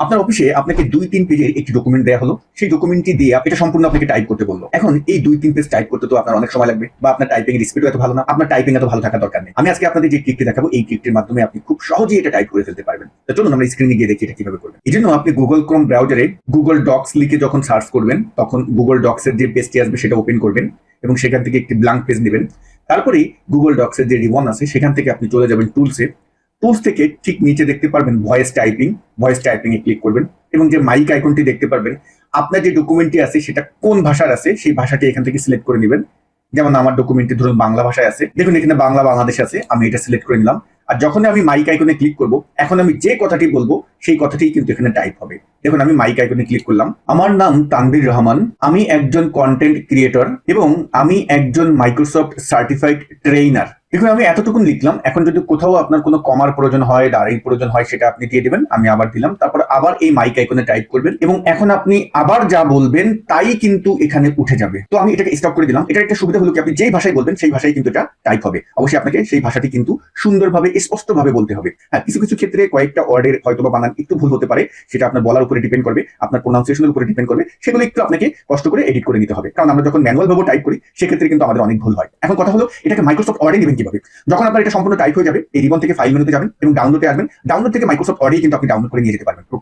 আপনার অফিসে আপনাকে দুই তিন পেজের একটি ডকুমেন্ট দেওয়া হলো। সেই ডকুমেন্টটি দিয়ে আপনি এটা সম্পূর্ণ আপনাকে টাইপ করতে বলল। এখন এই দুই তিন পেজ টাইপ করতে তো আপনার অনেক সময় লাগবে বা আপনার টাইপিং এর স্পিডও এত ভালো না। আপনার টাইপিং এত ভালো থাকা দরকার নেই। আমি আজকে আপনাদের যে ট্রিকটি দেখাবো, এই ট্রিকটির মাধ্যমে আপনি খুব সহজেই এটা টাইপ করে ফেলতে পারবেন। তো চলুন আমরা স্ক্রিনে গিয়ে দেখি এটা কীভাবে করবেন। এই জন্য আপনি গুগল ক্রোম ব্রাউজারে গুগল ডক্স লিখে যখন সার্চ করবেন, তখন গুগল ডক্স এর যে পেজটি আসবে সেটা ওপেন করবেন এবং সেখান থেকে একটি ব্ল্যাঙ্ক পেজ নেবেন। তারপরেই গুগল ডক্স এর যে রিবন আছে, সেখান থেকে আপনি চলে যাবেন টুলসে টুলস থেকে ঠিক নিচে দেখতে পারবেন ভয়েস টাইপিং ভয়েস টাইপিং এ ক্লিক করবেন এবং যে মাইক আইকনটি দেখতে পারবেন, আপনার যে ডকুমেন্টটি আছে সেটা কোন ভাষার আছে সেই ভাষাটি এখান থেকে সিলেক্ট করে নেবেন। যেমন আমার ডকুমেন্টটি ধরুন বাংলা ভাষায় আছে। দেখুন এখানে বাংলা বাংলাদেশ আছে, আমি এটা সিলেক্ট করে নিলাম। আর যখন আমি মাইক আইকনে ক্লিক করব, এখন আমি যে কথাটি বলব সেই কথাটি কিন্তু এখানে টাইপ হবে। দেখুন, আমি মাইক আইকনে ক্লিক করলাম। আমার নাম তানবির রহমান। আমি একজন কন্টেন্ট ক্রিয়েটর এবং আমি একজন মাইক্রোসফট সার্টিফাইড ট্রেইনার দেখুন, আমি এতটুকুন লিখলাম। এখন যদি কোথাও আপনার কোনো কমার প্রয়োজন হয় দাঁড়ির প্রয়োজন হয়, সেটা আপনি দিয়ে দেবেন। আমি আবার দিলাম। তারপর আবার এই মাইক আইকনে টাইপ করবেন এবং এখন আপনি আবার যা বলবেন, তাই কিন্তু এখানে উঠে যাবে। তো আমি এটাকে স্টপ করে দিলাম। এটা একটা সুবিধা হলো কি? আপনি যেই ভাষায় বলবেন, সেই ভাষায় কিন্তু এটা টাইপ হবে। অবশ্যই আপনাকে সেই ভাষাটি কিন্তু সুন্দরভাবে, স্পষ্টভাবে বলতে হবে। হ্যাঁ কিছু কিছু ক্ষেত্রে কয়েকটা ওয়ার্ডের হয়তো বা বানান একটু ভুল হতে পারে, সেটা আপনার বলার উপরে ডিপেন্ড করবে, আপনার প্রোনাউন্সিয়েশনের উপরে ডিপেন্ড করবে, সেগুলো একটু আপনাকে কষ্ট করে এডিট করে নিতে হবে। কারণ আমরা যখন ম্যানুয়াল ভাবে টাইপ করি, সেক্ষেত্রে কিন্তু আমাদের অনেক ভুল হয়। এখন কথা হলো, এটাকে মাইক্রোসফট অর্ডে নেবেন কীভাবে? যখন আপনার এটা সম্পূর্ণ টাইপ হয়ে যাবে, এই রিবন থেকে ফাইল মেনুতে যাবেন এবং ডাউনলোডে আসবেন ডাউনলোড থেকে মাইক্রোসফট অর্ডেই কিন্তু আপনি ডাউনলোড করে নিয়ে যেতে পারবেন।